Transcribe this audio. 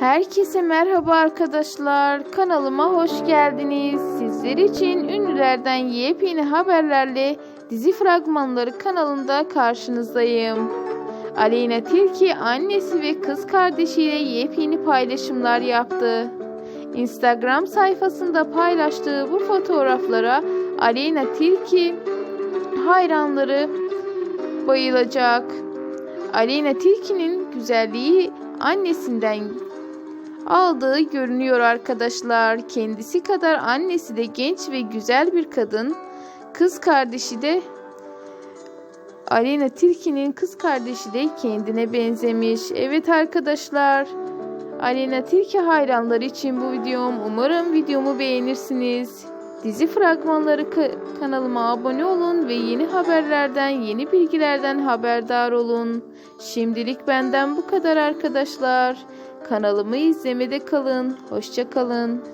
Herkese merhaba arkadaşlar. Kanalıma hoş geldiniz. Sizler için ünlülerden yepyeni haberlerle dizi fragmanları kanalında karşınızdayım. Aleyna Tilki annesi ve kız kardeşiyle yepyeni paylaşımlar yaptı. Instagram sayfasında paylaştığı bu fotoğraflara Aleyna Tilki hayranları bayılacak. Aleyna Tilki'nin güzelliği annesinden aldığı görünüyor arkadaşlar. Kendisi kadar annesi de genç ve güzel bir kadın. Kız kardeşi de Aleyna Tilki'nin kız kardeşi de kendine benzemiş. Evet arkadaşlar. Aleyna Tilki hayranları için bu videom. Umarım videomu beğenirsiniz. Dizi fragmanları ka- kanalıma abone olun ve yeni haberlerden, yeni bilgilerden haberdar olun. Şimdilik benden bu kadar arkadaşlar. Kanalımı izlemede kalın. Hoşça kalın.